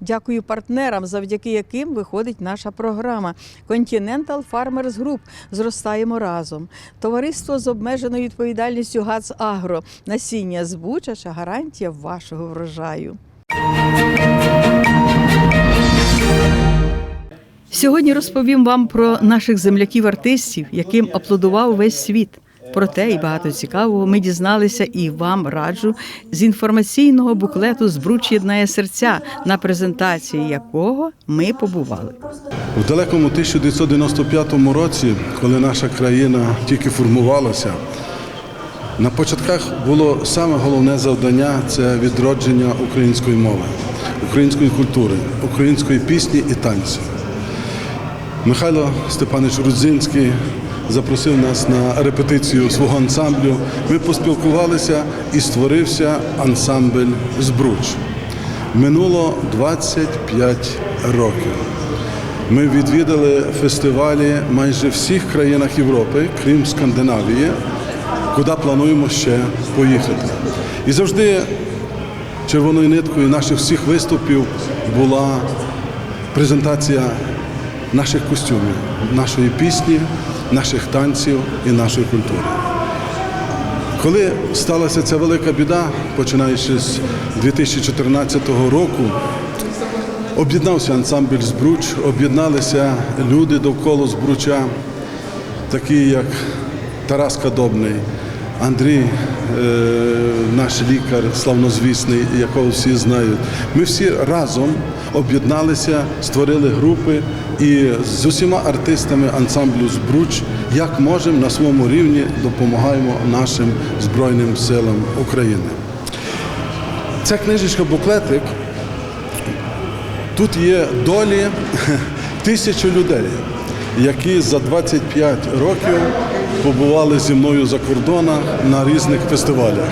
Дякую партнерам, завдяки яким виходить наша програма Continental Farmers Group. Зростаємо разом. Товариство з обмеженою відповідальністю ГАЦ Агро. Насіння збучача гарантія вашого врожаю. Сьогодні розповім вам про наших земляків-артистів, яким аплодував весь світ. Про те і багато цікавого ми дізналися і вам раджу з інформаційного буклету «Збруч єднає серця, на презентації якого ми побували. У далекому 1995 році, коли наша країна тільки формувалася, на початках було саме головне завдання це відродження української мови, української культури, української пісні і танцю. Михайло Степанович Рудзинський запросив нас на репетицію свого ансамблю. Ми поспілкувалися і створився ансамбль Збруч. Минуло 25 років. Ми відвідали фестивалі майже всіх країнах Європи, крім Скандинавії, куди плануємо ще поїхати. І завжди червоною ниткою наших всіх виступів була презентація наших костюмів, нашої пісні, наших танців і нашої культури. Коли сталася ця велика біда, починаючи з 2014 року, об'єднався ансамбль Збруч, об'єдналися люди довкола Збруча, такі як Тарас Кадобний, Андрій, е, наш лікар славнозвісний, якого всі знають. Ми всі разом об'єдналися, створили групи і з усіма артистами ансамблю Збруч, як можемо на своєму рівні допомагаємо нашим Збройним силам України. Ця книжечка буклетик. Тут є долі тисячі людей, які за 25 років побували зі мною за кордоном на різних фестивалях.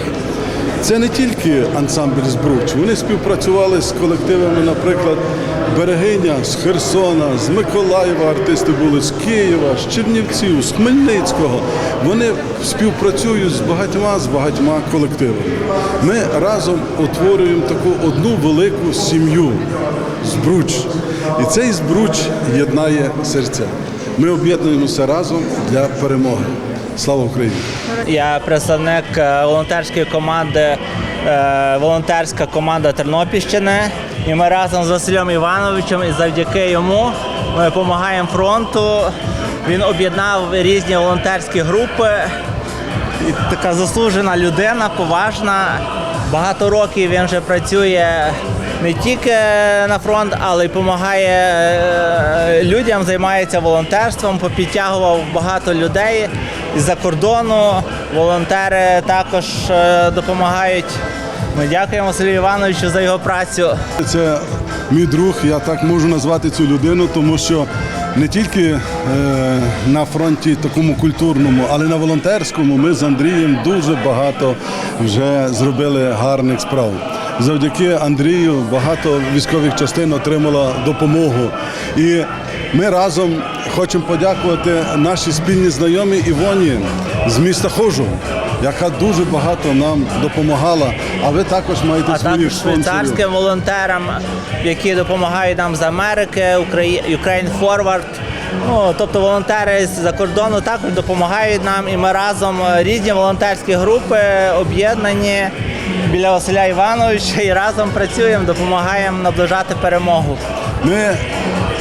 Це не тільки ансамбль Збруч, вони співпрацювали з колективами, наприклад, Берегиня з Херсона, з Миколаєва артисти були, з Києва, з Чернівців, з Хмельницького. Вони співпрацюють з багатьма з багатьма колективами. Ми разом утворюємо таку одну велику сім'ю збруч. І цей збруч єднає серця. Ми об'єднуємося разом для перемоги. Слава Україні! Я представник е, волонтерської команди, е, волонтерська команда Тернопільщини. І ми разом з Василем Івановичем і завдяки йому ми допомагаємо фронту. Він об'єднав різні волонтерські групи. І така заслужена людина, поважна. Багато років він вже працює не тільки на фронт, але й допомагає е, людям, займається волонтерством, попідтягував багато людей з-за кордону. Волонтери також е, допомагають. Ми дякуємо Василю Івановичу за його працю. Це мій друг, я так можу назвати цю людину, тому що не тільки е, на фронті такому культурному, але й на волонтерському ми з Андрієм дуже багато вже зробили гарних справ. Завдяки Андрію багато військових частин отримало допомогу. І ми разом хочемо подякувати нашій спільній знайомій Івоні з міста Хожу, яка дуже багато нам допомагала. А ви також маєте А своїх також спонсорів. швейцарським волонтерам, які допомагають нам з Америки, Ukraine Forward. Ну, тобто волонтери з-за кордону також допомагають нам, і ми разом е, різні волонтерські групи об'єднані біля Василя Івановича і разом працюємо, допомагаємо наближати перемогу. Ми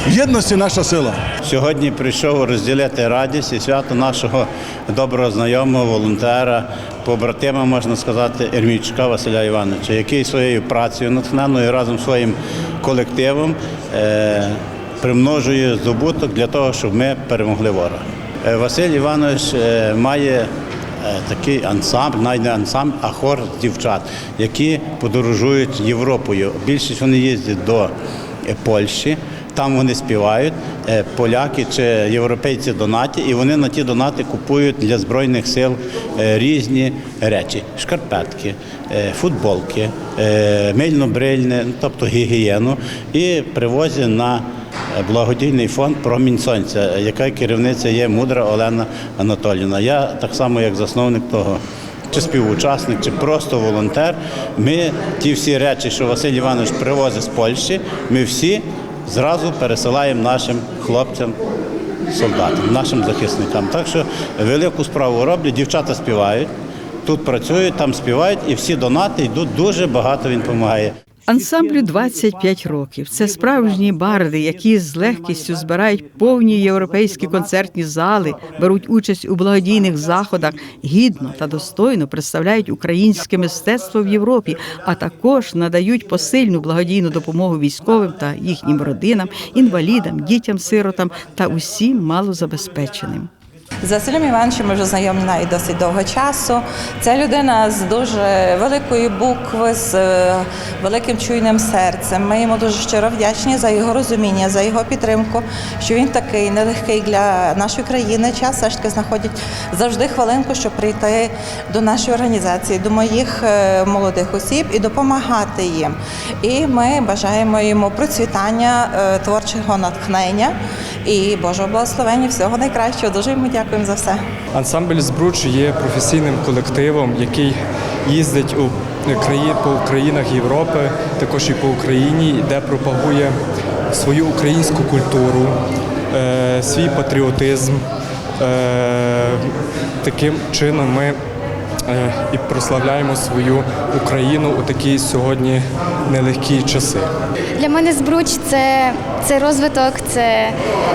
в єдності наша сила. Сьогодні прийшов розділити радість і свято нашого доброго знайомого, волонтера, побратима, можна сказати, Ермійчука Василя Івановича, який своєю працею натхненною разом зі своїм колективом е, примножує здобуток для того, щоб ми перемогли ворога. Е, Василь Іванович е, має такий ансамбль, навіть ансамбль, а хор дівчат, які подорожують Європою. Більшість вони їздять до е, Польщі. Там вони співають, е, поляки чи європейці донаті, і вони на ті донати купують для збройних сил е, різні речі: шкарпетки, е, футболки, е, мильно-брильне, ну, тобто гігієну, і привозять на благодійний фонд Промінь сонця, яка керівниця є мудра Олена Анатоліївна. Я так само, як засновник того. Чи співучасник, чи просто волонтер. Ми ті всі речі, що Василь Іванович привозить з Польщі, ми всі зразу пересилаємо нашим хлопцям, солдатам, нашим захисникам. Так що велику справу роблять, дівчата співають, тут працюють, там співають, і всі донати йдуть дуже багато. Він допомагає. Ансамблю 25 років. Це справжні барди, які з легкістю збирають повні європейські концертні зали, беруть участь у благодійних заходах, гідно та достойно представляють українське мистецтво в Європі, а також надають посильну благодійну допомогу військовим та їхнім родинам, інвалідам, дітям-сиротам та усім малозабезпеченим. З Василем Івановичем ми вже знайомі навіть досить довго часу. Це людина з дуже великої букви, з е, великим чуйним серцем. Ми йому дуже щиро вдячні за його розуміння, за його підтримку, що він такий нелегкий для нашої країни. Час все ж таки знаходить завжди хвилинку, щоб прийти до нашої організації, до моїх е, молодих осіб і допомагати їм. І ми бажаємо йому процвітання, е, творчого натхнення і Божого благословення. Всього найкращого. Дуже йому дякуємо за все. Ансамбль Збруч є професійним колективом, який їздить у краї- по країнах Європи, також і по Україні, де пропагує свою українську культуру, е, свій патріотизм. Е, Таким чином ми і прославляємо свою Україну у такі сьогодні нелегкі часи. Для мене збруч це, це розвиток, це,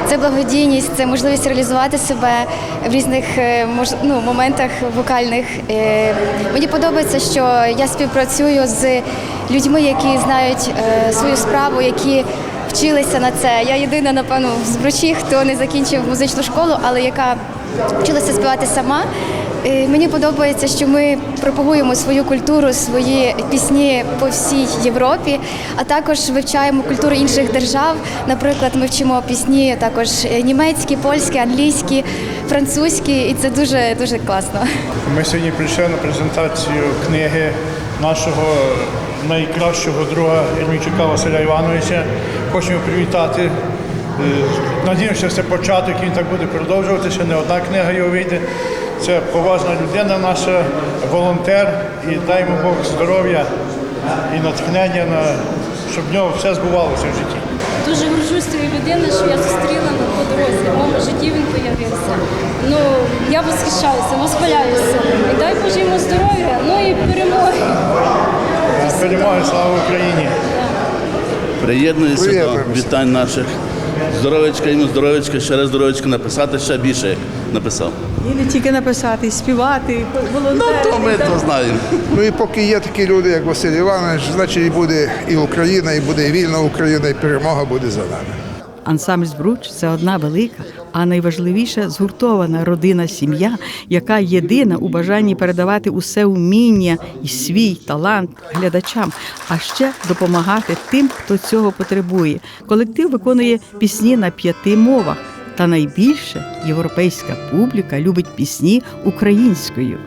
це благодійність, це можливість реалізувати себе в різних е, ну, моментах вокальних. Е, Мені подобається, що я співпрацюю з людьми, які знають е, свою справу, які вчилися на це. Я єдина, напевно, в збручі, хто не закінчив музичну школу, але яка вчилася співати сама. Е, Мені подобається, що ми пропагуємо свою культуру, свої пісні по всій Європі, а також вивчаємо культуру інших держав. Наприклад, ми вчимо пісні також е, німецькі, польські, англійські, французькі, і це дуже дуже класно. Ми сьогодні прийшли на презентацію книги нашого найкращого друга Єрмійчука Василя Івановича. Хочемо привітати. Е, Надіємося, це початок, він так буде продовжуватися. Не одна книга його вийде. Це поважна людина наша, волонтер, і дай йому Бог здоров'я і натхнення, на, щоб в нього все збувалося в житті. Дуже горжусь цією людиною, що я зустріла на по дорозі. В моєму житті він появився. Ну, я восхищаюся, восхваляюся. І дай Боже йому здоров'я, ну і перемоги. Перемоги, слава Україні! Приєднуюся до вітань наших. Здоровечка, йому здоровечка, ще раз здоровечка написати ще більше, написав. І не тільки написати, і співати, і Ну, то ми то знаємо. Ну і поки є такі люди, як Василь Іванович, значить і буде і Україна, і буде і вільна Україна, і перемога буде за нами. Ансамбль Збруч це одна велика, а найважливіше згуртована родина сім'я, яка єдина у бажанні передавати усе уміння і свій талант глядачам, а ще допомагати тим, хто цього потребує. Колектив виконує пісні на п'яти мовах. Та найбільше європейська публіка любить пісні українською.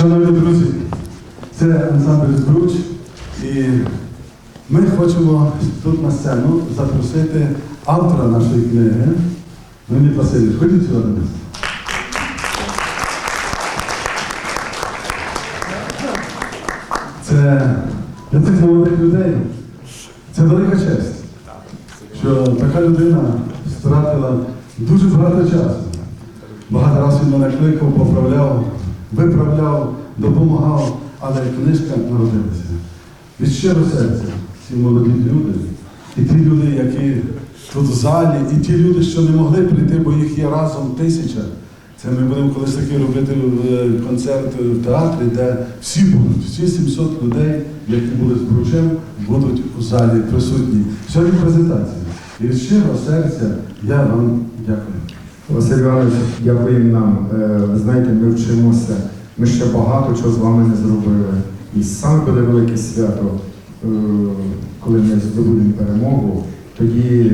Шановні друзі, це ансамбль Збруч, і ми хочемо тут на сцену запросити автора нашої книги. Леонід Васильович, ходіть сюди до нас. Це для цих молодих людей. Це велика честь, що така людина стратила дуже багато часу. Багато разів він мене кликав, поправляв, виправляв, допомагав, але книжка народилася. Від щирого серця ці молоді люди, і ті люди, які тут в залі, і ті люди, що не могли прийти, бо їх є разом тисяча. Це ми будемо колись такий робити е, концерт в театрі, де всі будуть, всі 700 людей, які були з Бручем, будуть у залі присутні. Сьогодні презентація. І щиро серця я вам дякую. Василь Іванович, дякуємо нам. Е, Ви знаєте, ми вчимося. Ми ще багато чого з вами не зробили. І саме буде велике свято, е, коли ми здобудемо перемогу, тоді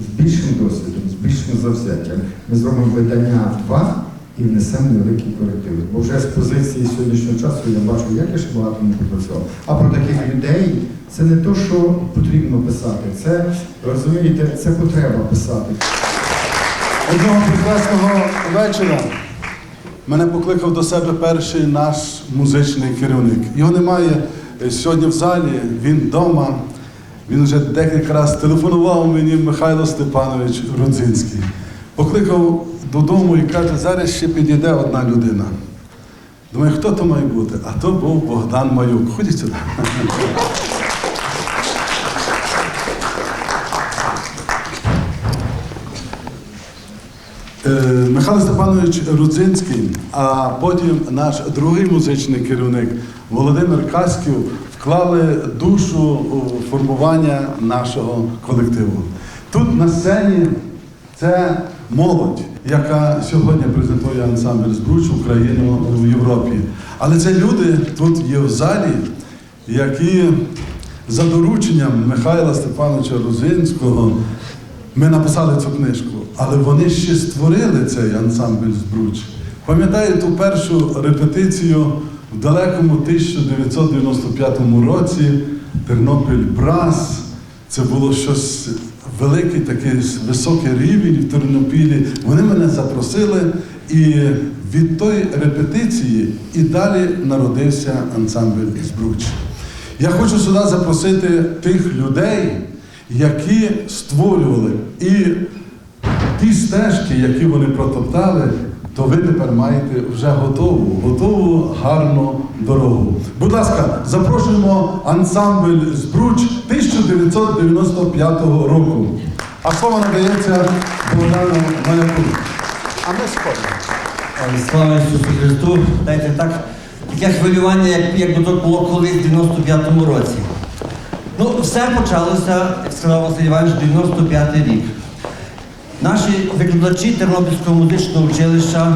з більшим досвідом, з більшим завзяттям ми зробимо видання два і внесемо невеликий коректив. Бо вже з позиції сьогоднішнього часу я бачу, як я ще багато не попрацював. А про таких людей це не то, що потрібно писати, це розумієте, це потреба писати. Одного прекрасного вечора мене покликав до себе перший наш музичний керівник. Його немає сьогодні в залі, він вдома. Він вже декілька разів телефонував мені Михайло Степанович Рудзинський. Покликав додому і каже, зараз ще підійде одна людина. Думаю, хто то має бути? А то був Богдан Маюк. Ходіть сюди. Е, Михайло Степанович Рудзинський, а потім наш другий музичний керівник Володимир Каськів вклали душу у формування нашого колективу. Тут на сцені це молодь, яка сьогодні презентує ансамбль Збруч Україну в Європі. Але це люди тут є в залі, які за дорученням Михайла Степановича Рузинського ми написали цю книжку, але вони ще створили цей ансамбль Збруч. Пам'ятаю ту першу репетицію в далекому 1995 році Тернопіль Брас. Це було щось великий, такий високий рівень в Тернопілі. Вони мене запросили, і від тої репетиції і далі народився ансамбль Збруч. Я хочу сюди запросити тих людей, які створювали і ті стежки, які вони протоптали, то ви тепер маєте вже готову, готову гарну дорогу. Будь ласка, запрошуємо ансамбль Збруч 1995 року. А слово надається Богдану Маляку. А ми сходимо. Слава Ісусу Христу! Дайте так, таке хвилювання, як, якби то було колись в 95-му році. Ну, все почалося, як сказав Василь Іванович, 95-й рік. Наші викладачі Тернопільського музичного училища,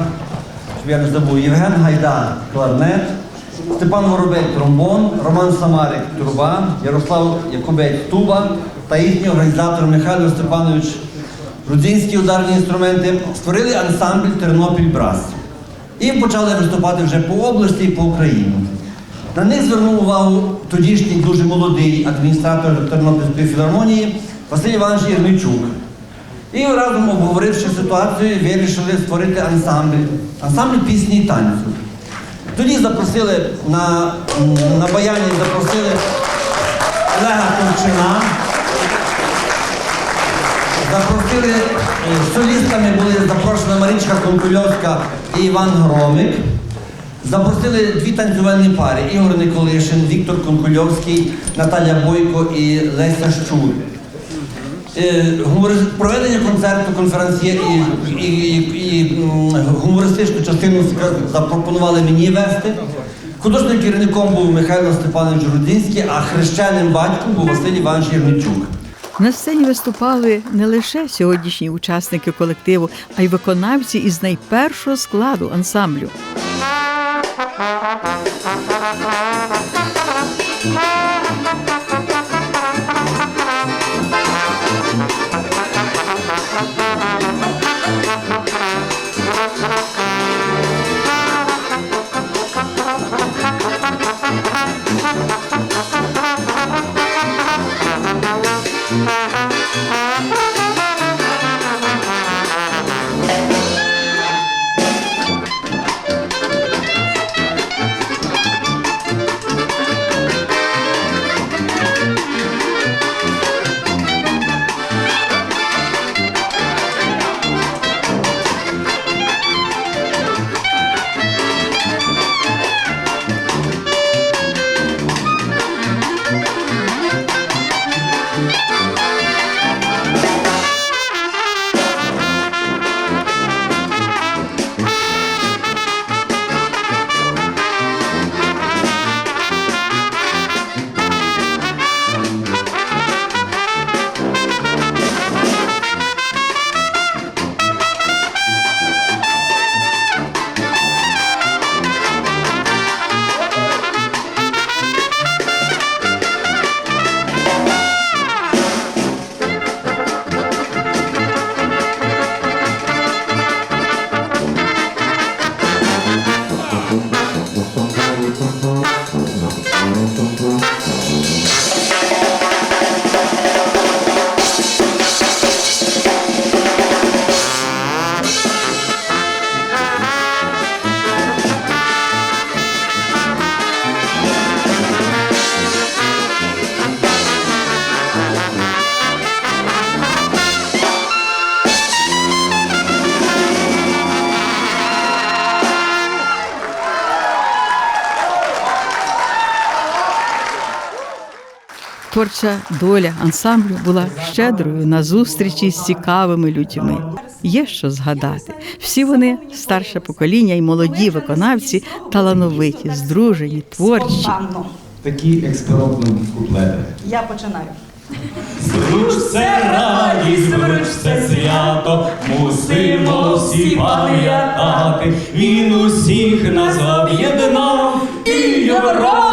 щоб я не забув, Євген Гайда кларнет, Степан Воробей тромбон, Роман Самарик труба, Ярослав Якубець туба та їхній організатор Михайло Степанович Рудзінські ударні інструменти створили ансамбль Тернопіль Брас. І почали виступати вже по області і по Україні. На них звернув увагу тодішній дуже молодий адміністратор Тернопільської філармонії Василь Іванович Єрмійчук. І разом обговоривши ситуацію, вирішили створити ансамбль, ансамбль пісні і танцю. Тоді запросили на, на баяні запросили Олега Ковчина. Запросили е, солістами були запрошена Марічка Конкульовська і Іван Громик. Запросили дві танцювальні пари Ігор Николишин, Віктор Конкульовський, Наталя Бойко і Леся Щур. Е, Проведення концерту конференціє і, і, і, і гумористичну частину запропонували мені вести. Художнім керівником був Михайло Степанович Рудинський, а хрещеним батьком був Василь Іванович Єрмічук. На сцені виступали не лише сьогоднішні учасники колективу, а й виконавці із найпершого складу ансамблю. Творча доля ансамблю була щедрою на зустрічі з цікавими людьми. Є що згадати. Всі вони старше покоління і молоді виконавці, талановиті, здружені, творчі. Такі експериментні куплети. Я починаю. Звруч це радість, звруч це свято, мусимо всі пам'ятати. Він усіх нас об'єднав і Європу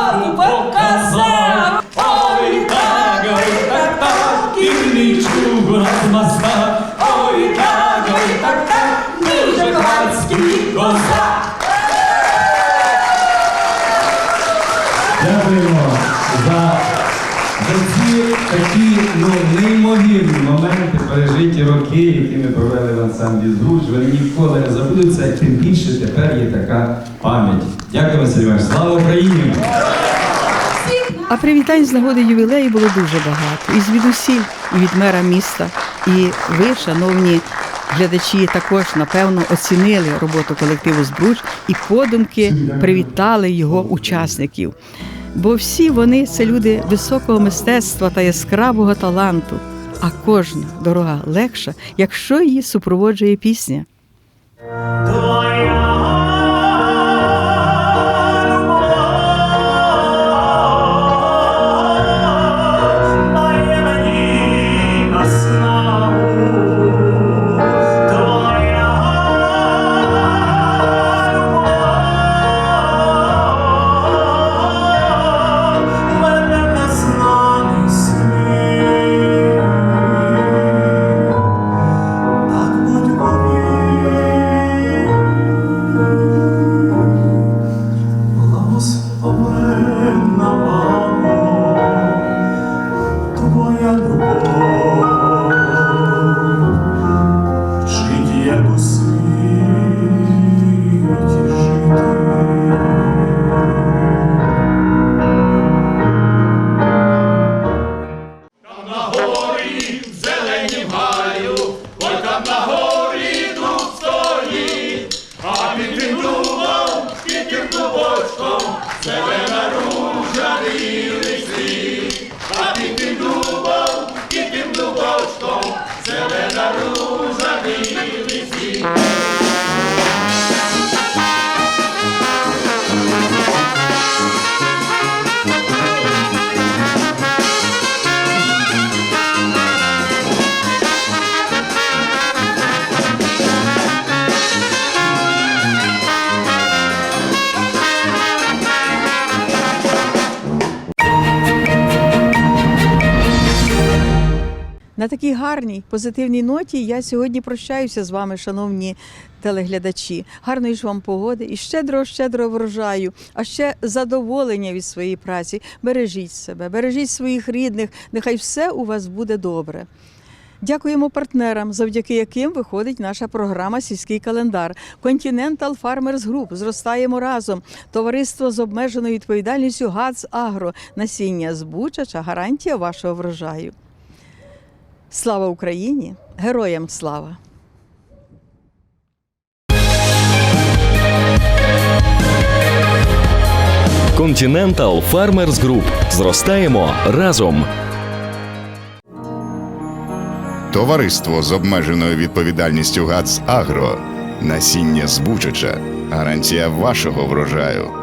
хвацький. Дякуємо за, за ці такі ну, неймовірні моменти, пережиті роки, які ми провели в ансамблі «Зруч». Вони ніколи не забудуться, тим більше тепер є така пам'ять. Дякую, Василь Іванович. Слава Україні! А привітань з нагоди ювілею було дуже багато. І звідусіль, і від мера міста. І ви, шановні глядачі, також напевно оцінили роботу колективу Збруч і подумки привітали його учасників. Бо всі вони це люди високого мистецтва та яскравого таланту. А кожна дорога легша, якщо її супроводжує пісня. Peace. Такій гарній позитивній ноті я сьогодні прощаюся з вами, шановні телеглядачі. Гарної ж вам погоди і щедро, щедро врожаю, а ще задоволення від своєї праці. Бережіть себе, бережіть своїх рідних. Нехай все у вас буде добре. Дякуємо партнерам, завдяки яким виходить наша програма Сільський календар. Continental Farmers Group. Зростаємо разом. Товариство з обмеженою відповідальністю ГАЦ Агро. Насіння збучача гарантія вашого врожаю. Слава Україні! Героям слава! Continental Farmers Group. Зростаємо разом. Товариство з обмеженою відповідальністю ГАЦ Агро. Насіння збучача. Гарантія вашого врожаю.